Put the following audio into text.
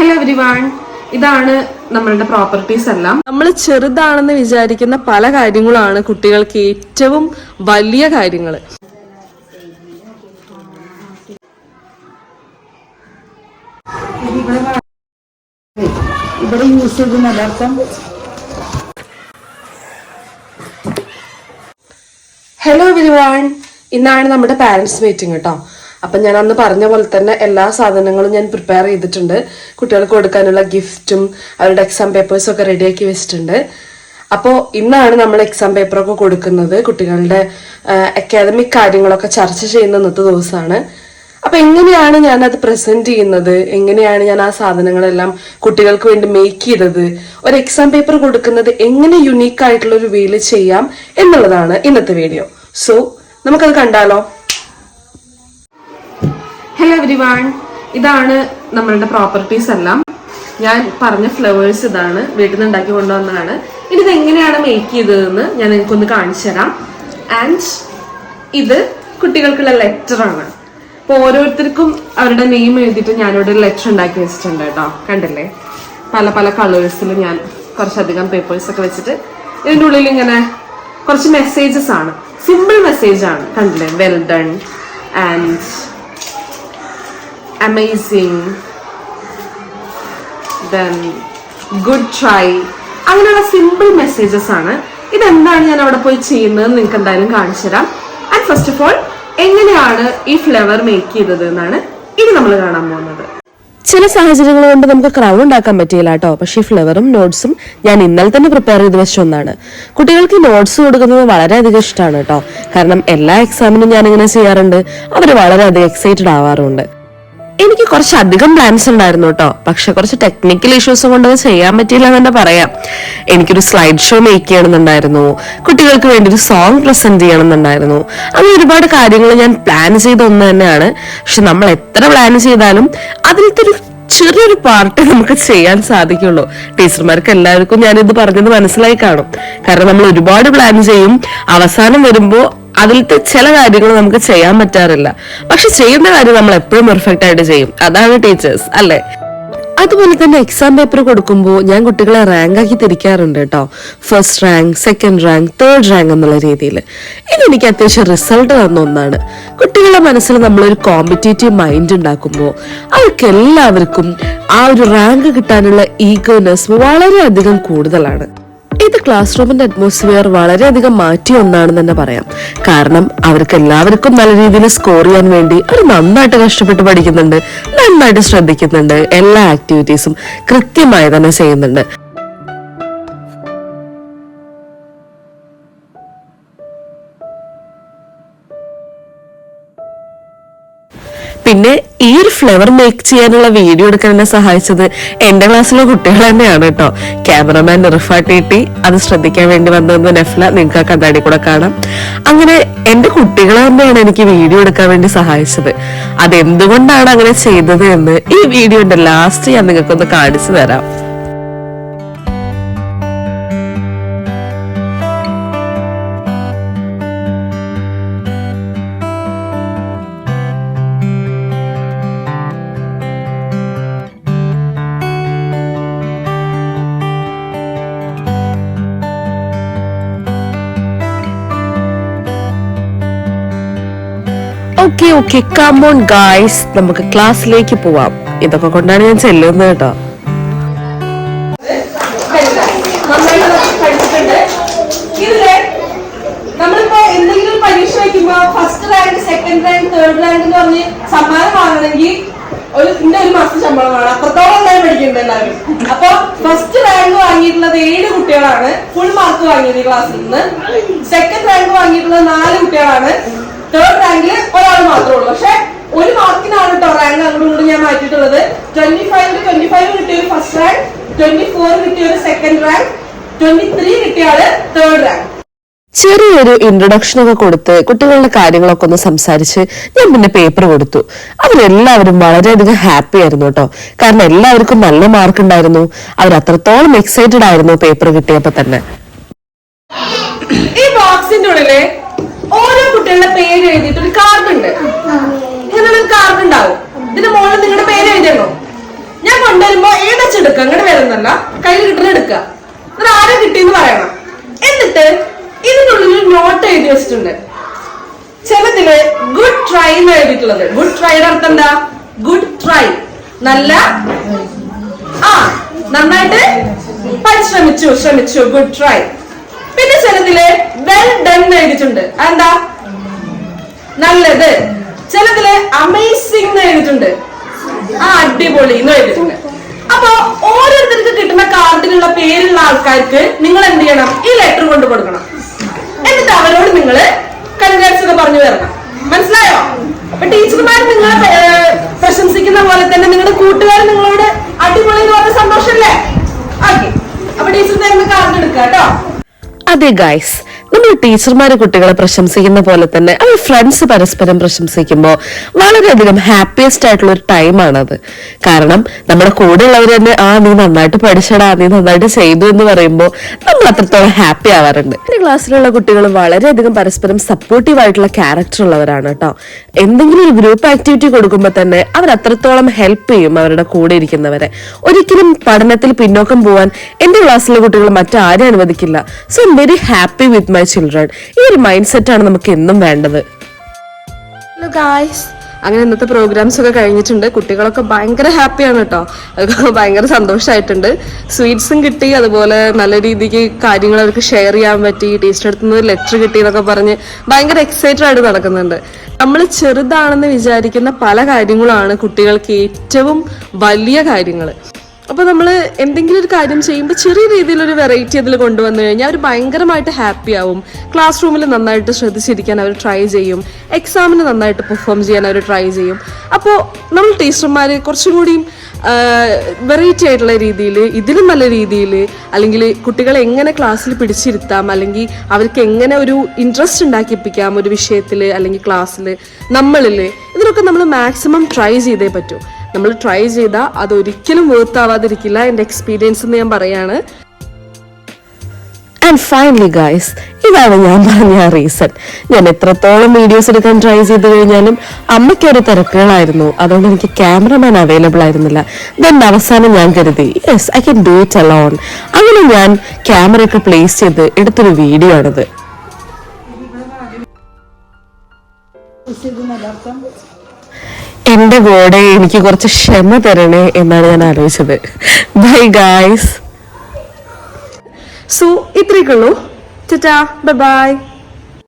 Hello every one ഇതാണ് നമ്മളുടെ properties എല്ലാം. നമ്മൾ ചെറുതാണെന്ന് വിചാരിക്കുന്ന പല കാര്യങ്ങളാണ് കുട്ടികൾക്ക് ഏറ്റവും വലിയ കാര്യങ്ങൾ ഇവിടെ യൂസ് ചെയ്യുന്ന യഥാർത്ഥം ഹലോ എവരി വൺ ഇന്നാണ് നമ്മുടെ പാരൻസ് മീറ്റിംഗ് കേട്ടോ അപ്പൊ ഞാൻ അന്ന് പറഞ്ഞ പോലെ തന്നെ എല്ലാ സാധനങ്ങളും ഞാൻ പ്രിപ്പയർ ചെയ്തിട്ടുണ്ട്. കുട്ടികൾക്ക് കൊടുക്കാനുള്ള ഗിഫ്റ്റും അവരുടെ എക്സാം പേപ്പേഴ്സും ഒക്കെ റെഡിയാക്കി വെച്ചിട്ടുണ്ട്. അപ്പോൾ ഇന്നാണ് നമ്മൾ എക്സാം പേപ്പറൊക്കെ കൊടുക്കുന്നത്. കുട്ടികളുടെ അക്കാദമിക് കാര്യങ്ങളൊക്കെ ചർച്ച ചെയ്യുന്ന ഇന്നത്തെ ദിവസമാണ്. അപ്പൊ എങ്ങനെയാണ് ഞാൻ അത് പ്രസന്റ് ചെയ്യുന്നത്? എങ്ങനെയാണ് ഞാൻ ആ സാധനങ്ങളെല്ലാം കുട്ടികൾക്ക് വേണ്ടി മേക്ക് ചെയ്തത്? ഒരു എക്സാം പേപ്പർ കൊടുക്കുന്നത് എങ്ങനെ യുണീക്ക് ആയിട്ടുള്ള ഒരു വേയിൽ ചെയ്യാം എന്നുള്ളതാണ് ഇന്നത്തെ വീഡിയോ സോ നമുക്കത് കണ്ടാലോ? ഹലോ എവരി വൺ ഇതാണ് നമ്മളുടെ പ്രോപ്പർട്ടീസ് എല്ലാം. ഞാൻ പറഞ്ഞ ഫ്ലവേഴ്സ് ഇതാണ്. വീട്ടിൽ നിന്ന് ഉണ്ടാക്കി കൊണ്ടുവന്നതാണ്. ഇനി ഇത് എങ്ങനെയാണ് മേക്ക് ചെയ്തതെന്ന് ഞാൻ നിങ്ങൾക്കൊന്ന് കാണിച്ചു തരാം. ആൻഡ് ഇത് കുട്ടികൾക്കുള്ള ലെറ്റർ ആണ്. അപ്പൊ ഓരോരുത്തർക്കും അവരുടെ നെയിം എഴുതിയിട്ട് ഞാനിവിടെ ലെറ്റർ ഉണ്ടാക്കി വെച്ചിട്ടുണ്ട് കേട്ടോ. കണ്ടില്ലേ? പല പല കളേഴ്സിൽ ഞാൻ കുറച്ചധികം പേപ്പേഴ്സ് ഒക്കെ വെച്ചിട്ട് ഇതിന്റെ ഉള്ളിൽ ഇങ്ങനെ കുറച്ച് മെസ്സേജസ് ആണ്. സിമ്പിൾ മെസ്സേജ് ആണ്. കണ്ടില്ലേ? Well done and amazing then good try അങ്ങനെയുള്ള സിമ്പിൾ മെസ്സേജസ് ആണ്. ഇതെന്താണ് ഞാൻ അവിടെ പോയി ചെയ്യുന്നത് നിങ്ങൾക്ക് എന്തായാലും കാണിച്ചു തരാം. ആൻഡ് ഫസ്റ്റ് ഓഫ് ഓൾ എങ്ങനെയാണ് ഈ ഫ്ലവർ മേക്ക് ചെയ്തത് എന്നാണ് ഇനി നമ്മൾ കാണാൻ പോകുന്നത്. ചില സാഹചര്യങ്ങൾ കൊണ്ട് നമുക്ക് ക്രൗൺ ഉണ്ടാക്കാൻ പറ്റിയില്ല കേട്ടോ പക്ഷേ ഈ ഫ്ലവറും നോട്ട്സും ഞാൻ ഇന്നലെ തന്നെ പ്രിപ്പയർ ചെയ്ത് വെച്ച ഒന്നാണ്. കുട്ടികൾക്ക് നോട്ട്സ് കൊടുക്കുന്നത് വളരെയധികം ഇഷ്ടമാണ് കേട്ടോ കാരണം എല്ലാ എക്സാമിനും ഞാൻ ഇങ്ങനെ ചെയ്യാറുണ്ട്. അവർ വളരെയധികം എക്സൈറ്റഡ് ആവാറുണ്ട്. എനിക്ക് കുറച്ചധികം പ്ലാൻസ് ഉണ്ടായിരുന്നു കേട്ടോ. പക്ഷെ കുറച്ച് ടെക്നിക്കൽ ഇഷ്യൂസ് കൊണ്ട് അത് ചെയ്യാൻ പറ്റിയില്ല എന്ന് തന്നെ പറയാം. എനിക്കൊരു സ്ലൈഡ് ഷോ മേക്ക് ചെയ്യണമെന്നുണ്ടായിരുന്നു. കുട്ടികൾക്ക് വേണ്ടി ഒരു സോങ് പ്രസന്റ് ചെയ്യണമെന്നുണ്ടായിരുന്നു. അങ്ങനെ ഒരുപാട് കാര്യങ്ങൾ ഞാൻ പ്ലാൻ ചെയ്ത ഒന്ന് തന്നെയാണ്. പക്ഷെ നമ്മൾ എത്ര പ്ലാൻ ചെയ്താലും അതിലത്തെ ഒരു ചെറിയൊരു പാർട്ട് നമുക്ക് ചെയ്യാൻ സാധിക്കുള്ളൂ. ടീച്ചർമാർക്ക് എല്ലാവർക്കും ഞാനിത് പറഞ്ഞത് മനസ്സിലായി കാണും. കാരണം നമ്മൾ ഒരുപാട് പ്ലാൻ ചെയ്യും. അവസാനം വരുമ്പോൾ അതിലത്തെ ചില കാര്യങ്ങൾ നമുക്ക് ചെയ്യാൻ പറ്റാറില്ല. പക്ഷെ ചെയ്യുന്ന കാര്യം നമ്മൾ എപ്പോഴും പെർഫെക്റ്റ് ആയിട്ട് ചെയ്യും. അതാണ് ടീച്ചേഴ്സ് അല്ലേ? അതുപോലെ തന്നെ എക്സാം പേപ്പർ കൊടുക്കുമ്പോൾ ഞാൻ കുട്ടികളെ റാങ്ക് ആക്കി തിരിക്കാറുണ്ട് കേട്ടോ. First rank second rank third rank എന്നുള്ള രീതിയിൽ. ഇതെനിക്ക് അത്യാവശ്യം റിസൾട്ട് തന്ന ഒന്നാണ്. കുട്ടികളുടെ മനസ്സിൽ നമ്മളൊരു കോമ്പറ്റേറ്റീവ് മൈൻഡ് ഉണ്ടാക്കുമ്പോൾ അവർക്ക് എല്ലാവർക്കും ആ ഒരു റാങ്ക് കിട്ടാനുള്ള ഈഗോനെസ് വളരെയധികം കൂടുതലാണ്. ക്ലാസ് റൂമിന്റെ അറ്റ്മോസ്ഫിയർ വളരെയധികം മാറ്റി ഒന്നാണെന്ന് തന്നെ പറയാം. കാരണം അവർക്ക് എല്ലാവർക്കും നല്ല രീതിയിൽ സ്കോർ ചെയ്യാൻ വേണ്ടി അവർ നന്നായിട്ട് കഷ്ടപ്പെട്ട് പഠിക്കുന്നുണ്ട് നന്നായിട്ട് ശ്രദ്ധിക്കുന്നുണ്ട് എല്ലാ ആക്ടിവിറ്റീസും കൃത്യമായി തന്നെ ചെയ്യുന്നുണ്ട്. പിന്നെ ഈ ഒരു ഫ്ലവർ മേക്ക് ചെയ്യാനുള്ള വീഡിയോ എടുക്കാൻ എന്നെ സഹായിച്ചത് എന്റെ ക്ലാസ്സിലെ കുട്ടികൾ തന്നെയാണ് കേട്ടോ. ക്യാമറമാൻ റിഫ ടി അത് ശ്രദ്ധിക്കാൻ വേണ്ടി വന്നത് നെഫ്ല നിങ്ങൾക്ക് ആ കണ്ണാടി കൂടെ കാണാം. അങ്ങനെ എന്റെ കുട്ടികൾ തന്നെയാണ് എനിക്ക് വീഡിയോ എടുക്കാൻ വേണ്ടി സഹായിച്ചത്. അതെന്തുകൊണ്ടാണ് അങ്ങനെ ചെയ്തത് എന്ന് ഈ വീഡിയോന്റെ ലാസ്റ്റ് ഞാൻ നിങ്ങൾക്കൊന്ന് കാണിച്ചു തരാം. Okay okay. കമോൺ ഗായ്സ് നമുക്ക് ക്ലാസ്സിലേക്ക് പോവാം. ഇതൊക്കെ കൊണ്ടാണ് ഞാൻ ചെല്ലുന്നത് കേട്ടോ. ഫസ്റ്റ് അപ്പൊ ഫസ്റ്റ് റാങ്ക് വാങ്ങിയിട്ടുള്ളത് ഏഴ് കുട്ടികളാണ്. ഫുൾ മാർക്ക് വാങ്ങിയത് ഈ ക്ലാസ്സിൽ നിന്ന്. സെക്കൻഡ് റാങ്ക് വാങ്ങിയിട്ടുള്ളത് നാല് കുട്ടികളാണ്. തേർഡ് റാങ്കിൽ ഒരാൾ മാത്രമേ ഉള്ളൂ. പക്ഷെ ഒരു മാർക്കിനാണ് കേട്ടോ റാങ്ക് അങ്ങോട്ടും ഇങ്ങോട്ടും ഞാൻ മാറ്റിയിട്ടുള്ളത്. ട്വന്റി ഫൈവ് ട്വന്റി ഫൈവ് കിട്ടിയ ഒരു ഫസ്റ്റ് റാങ്ക് ട്വന്റി ഫോർ കിട്ടിയ ഒരു സെക്കൻഡ് റാങ്ക് ട്വന്റി ത്രീ കിട്ടിയ ആൾ തേർഡ് റാങ്ക് ചെറിയൊരു ഇൻട്രൊഡക്ഷൻ ഒക്കെ കൊടുത്ത് കുട്ടികളുടെ കാര്യങ്ങളൊക്കെ ഒന്ന് സംസാരിച്ച് ഞാൻ പിന്നെ പേപ്പർ കൊടുത്തു. അവരെല്ലാവരും വളരെയധികം ഹാപ്പി ആയിരുന്നു കേട്ടോ കാരണം എല്ലാവർക്കും നല്ല മാർക്ക് ഉണ്ടായിരുന്നു. അവർ അത്രത്തോളം എക്സൈറ്റഡ് ആയിരുന്നു പേപ്പർ കിട്ടിയപ്പോ തന്നെ. ഈ ബോക്സിന്റെ ഉള്ളിൽ ഓരോ കുട്ടികളുടെ പേര് എഴുതിയിട്ട് ഒരു കാർഡ് ഉണ്ട്. ഇങ്ങനെ കാർഡ് ഉണ്ടാവും. ഇതിന്റെ മുകളിൽ നിങ്ങളുടെ പേര് എഴുതണോ? ഞാൻ കൊണ്ടുവരുമ്പോ എടുക്കുക? അങ്ങോട്ട് വരുന്നല്ല കയ്യിൽ കിട്ടുന്ന എടുക്കുക. എന്നിട്ട് കിട്ടി എന്ന് പറയണം. എന്നിട്ട് ഇതിനുള്ളിൽ നോട്ട് എഴുതി വെച്ചിട്ടുണ്ട്. ചിലതിൽ ഗുഡ് ട്രൈ എന്ന് എഴുതിയിട്ടുള്ളത്. ഗുഡ് ട്രൈയുടെ അർത്ഥം എന്താ? ഗുഡ് ട്രൈ നല്ല ആ നന്നായിട്ട് പരിശ്രമിച്ചു ശ്രമിച്ചു ഗുഡ് ട്രൈ പിന്നെ ചിലതിൽ വെൽ ഡൺ എഴുതിയിട്ടുണ്ട്. അതെന്താ? നല്ലത്. ചിലതിൽ അമേസിംഗ് എന്ന് എഴുതിയിട്ടുണ്ട്. ആ അടിപൊളി എന്ന് എഴുതിയിട്ടുണ്ട്. അപ്പൊ ഓരോരുത്തർക്ക് കിട്ടുന്ന കാർഡിലുള്ള പേരുള്ള ആൾക്കാർക്ക് നിങ്ങൾ എന്ത് ചെയ്യണം? ഈ ലെറ്റർ കൊണ്ട് കൊടുക്കണം. എന്നിട്ട് അവരോട് നിങ്ങൾ കൺഗ്രാറ്റ്സ് ഒക്കെ പറഞ്ഞു തരണം മനസ്സിലായോ? അപ്പൊ ടീച്ചർമാർ നിങ്ങളെ പ്രശംസിക്കുന്ന പോലെ തന്നെ നിങ്ങളുടെ കൂട്ടുകാർ നിങ്ങളോട് അടിപൊളി എന്ന് പറഞ്ഞ സന്തോഷമല്ലേ ഓക്കെ. അപ്പൊ ടീച്ചർ തരുന്ന കാർഡ് എടുക്കുക കേട്ടോ. അതെ ഗൈസ് നമ്മൾ ടീച്ചർമാരെ കുട്ടികളെ പ്രശംസിക്കുന്ന പോലെ തന്നെ അവർ ഫ്രണ്ട്സ് പരസ്പരം പ്രശംസിക്കുമ്പോൾ വളരെയധികം ഹാപ്പിയസ്റ്റ് ആയിട്ടുള്ള ഒരു ടൈമാണത് കാരണം നമ്മുടെ കൂടെ ഉള്ളവർ തന്നെ ആ നീ നന്നായിട്ട് പഠിച്ചടാ നീ നന്നായിട്ട് ചെയ്തു എന്ന് പറയുമ്പോൾ നമ്മൾ അത്രത്തോളം ഹാപ്പി ആവാറുണ്ട്. എന്റെ ക്ലാസ്സിലുള്ള കുട്ടികൾ വളരെയധികം പരസ്പരം സപ്പോർട്ടീവ് ആയിട്ടുള്ള ക്യാരക്ടർ ഉള്ളവരാണ് കേട്ടോ. എന്തെങ്കിലും ഒരു ഗ്രൂപ്പ് ആക്ടിവിറ്റി കൊടുക്കുമ്പോൾ തന്നെ അവർ അത്രത്തോളം ഹെൽപ്പ് ചെയ്യും അവരുടെ കൂടെ ഇരിക്കുന്നവരെ. ഒരിക്കലും പഠനത്തിൽ പിന്നോക്കം പോവാൻ എന്റെ ക്ലാസ്സിലെ കുട്ടികൾ മറ്റാരും അനുവദിക്കില്ല. So I'm very happy with my children ഈ ഒരു മൈൻഡ് സെറ്റ് ആണ് നമുക്ക് എന്നും വേണ്ടത്. ഹലോ ഗായ്സ് അങ്ങനെ ഇന്നത്തെ പ്രോഗ്രാംസ് ഒക്കെ കഴിഞ്ഞിട്ടുണ്ട്. കുട്ടികളൊക്കെ ഭയങ്കര ഹാപ്പിയാണ് കേട്ടോ. ഭയങ്കര സന്തോഷമായിട്ടുണ്ട് സ്വീറ്റ്സും കിട്ടി. അതുപോലെ നല്ല രീതിക്ക് കാര്യങ്ങൾ അവർക്ക് ഷെയർ ചെയ്യാൻ പറ്റി. ടീച്ചറെ അടുത്ത് നിന്ന് ലെറ്റർ കിട്ടി എന്നൊക്കെ പറഞ്ഞ് ഭയങ്കര എക്സൈറ്റഡ് ആയിട്ട് നടക്കുന്നുണ്ട്. നമ്മൾ ചെറുതാണെന്ന് വിചാരിക്കുന്ന പല കാര്യങ്ങളാണ് കുട്ടികൾക്ക് ഏറ്റവും വലിയ കാര്യങ്ങൾ. അപ്പോൾ നമ്മൾ എന്തെങ്കിലും ഒരു കാര്യം ചെയ്യുമ്പോൾ ചെറിയ രീതിയിലൊരു വെറൈറ്റി അതിൽ കൊണ്ടുവന്നു കഴിഞ്ഞാൽ അവർ ഭയങ്കരമായിട്ട് ഹാപ്പി ആവും. ക്ലാസ് റൂമിൽ നന്നായിട്ട് ശ്രദ്ധിച്ചിരിക്കാൻ അവർ ട്രൈ ചെയ്യും. എക്സാമിന് നന്നായിട്ട് പെർഫോം ചെയ്യാൻ അവർ ട്രൈ ചെയ്യും. അപ്പോൾ നമ്മൾ ടീച്ചർമാർ കുറച്ചും കൂടിയും വെറൈറ്റി ആയിട്ടുള്ള രീതിയിൽ ഇതിലും നല്ല രീതിയിൽ അല്ലെങ്കിൽ കുട്ടികളെ എങ്ങനെ ക്ലാസ്സിൽ പിടിച്ചിരുത്താം അല്ലെങ്കിൽ അവർക്ക് എങ്ങനെ ഒരു ഇൻട്രസ്റ്റ് ഉണ്ടാക്കിപ്പിക്കാം ഒരു വിഷയത്തിൽ അല്ലെങ്കിൽ ക്ലാസ്സിൽ നമ്മളിൽ ഇതിനൊക്കെ നമ്മൾ മാക്സിമം ട്രൈ ചെയ്തേ പറ്റൂ. നമ്മൾ ട്രൈ ചെയ്താൽ അതൊരിക്കലും വേർത്ത് ആവാതിരിക്കില്ല. എന്റെ എക്സ്പീരിയൻസ് എന്ന് ഞാൻ പറയാണ്. ആൻഡ് ഫൈനലി ഗൈസ് ഇതാണ് ഞാൻ പറഞ്ഞ ആ റീസൺ ഞാൻ എത്രത്തോളം വീഡിയോസ് എടുക്കാൻ ട്രൈ ചെയ്ത് കഴിഞ്ഞാലും അമ്മയ്ക്ക് ഒരു തിരക്കുകളായിരുന്നു. അതുകൊണ്ട് എനിക്ക് ക്യാമറമാൻ അവൈലബിൾ ആയിരുന്നില്ല. ദെൻ അവസാനം ഞാൻ കരുതി yes I can do it alone അങ്ങനെ ഞാൻ ക്യാമറയൊക്കെ പ്ലേസ് ചെയ്ത് എടുത്തൊരു വീഡിയോ ആണിത്. എന്റെ കൂടെ എനിക്ക് കുറച്ച് ക്ഷമ തരണേ എന്നാണ് ഞാൻ ആലോചിച്ചത്. ബൈ ഗായ്സ് സോ ഇത്രയൊക്കെ ഉള്ളൂ. ടാ ബൈ